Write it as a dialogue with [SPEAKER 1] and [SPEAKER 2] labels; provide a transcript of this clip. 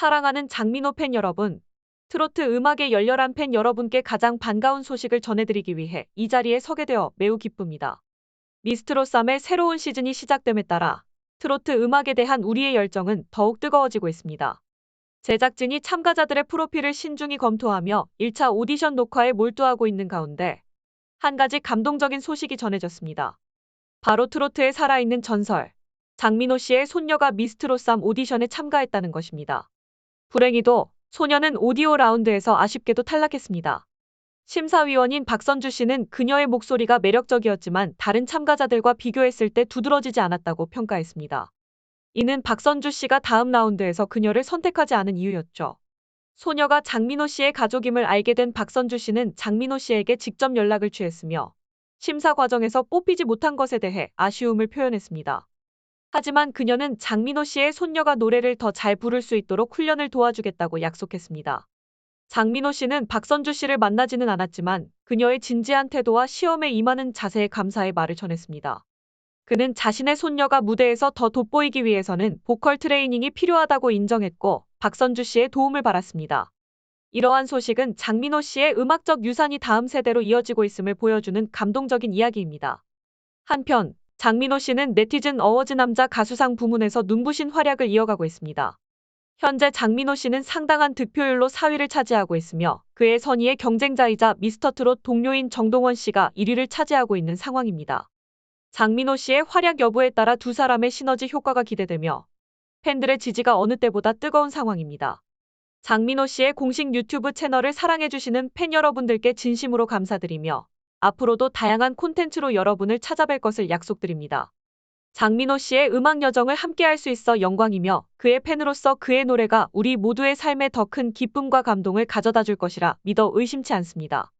[SPEAKER 1] 사랑하는 장민호 팬 여러분, 트로트 음악의 열렬한 팬 여러분께 가장 반가운 소식을 전해드리기 위해 이 자리에 서게 되어 매우 기쁩니다. 미스트로 쌈의 새로운 시즌이 시작됨에 따라 트로트 음악에 대한 우리의 열정은 더욱 뜨거워지고 있습니다. 제작진이 참가자들의 프로필을 신중히 검토하며 1차 오디션 녹화에 몰두하고 있는 가운데 한 가지 감동적인 소식이 전해졌습니다. 바로 트로트에 살아있는 전설, 장민호 씨의 손녀가 미스트로 쌈 오디션에 참가했다는 것입니다. 불행히도 소녀는 오디오 라운드에서 아쉽게도 탈락했습니다. 심사위원인 박선주 씨는 그녀의 목소리가 매력적이었지만 다른 참가자들과 비교했을 때 두드러지지 않았다고 평가했습니다. 이는 박선주 씨가 다음 라운드에서 그녀를 선택하지 않은 이유였죠. 소녀가 장민호 씨의 가족임을 알게 된 박선주 씨는 장민호 씨에게 직접 연락을 취했으며 심사 과정에서 뽑히지 못한 것에 대해 아쉬움을 표현했습니다. 하지만 그녀는 장민호 씨의 손녀가 노래를 더 잘 부를 수 있도록 훈련을 도와주겠다고 약속했습니다. 장민호 씨는 박선주 씨를 만나지는 않았지만 그녀의 진지한 태도와 시험에 임하는 자세에 감사의 말을 전했습니다. 그는 자신의 손녀가 무대에서 더 돋보이기 위해서는 보컬 트레이닝이 필요하다고 인정했고 박선주 씨의 도움을 받았습니다. 이러한 소식은 장민호 씨의 음악적 유산이 다음 세대로 이어지고 있음을 보여주는 감동적인 이야기입니다. 한편 장민호 씨는 네티즌 어워즈 남자 가수상 부문에서 눈부신 활약을 이어가고 있습니다. 현재 장민호 씨는 상당한 득표율로 4위를 차지하고 있으며 그의 선의의 경쟁자이자 미스터트롯 동료인 정동원 씨가 1위를 차지하고 있는 상황입니다. 장민호 씨의 활약 여부에 따라 두 사람의 시너지 효과가 기대되며 팬들의 지지가 어느 때보다 뜨거운 상황입니다. 장민호 씨의 공식 유튜브 채널을 사랑해주시는 팬 여러분들께 진심으로 감사드리며 앞으로도 다양한 콘텐츠로 여러분을 찾아뵐 것을 약속드립니다. 장민호 씨의 음악 여정을 함께할 수 있어 영광이며 그의 팬으로서 그의 노래가 우리 모두의 삶에 더 큰 기쁨과 감동을 가져다 줄 것이라 믿어 의심치 않습니다.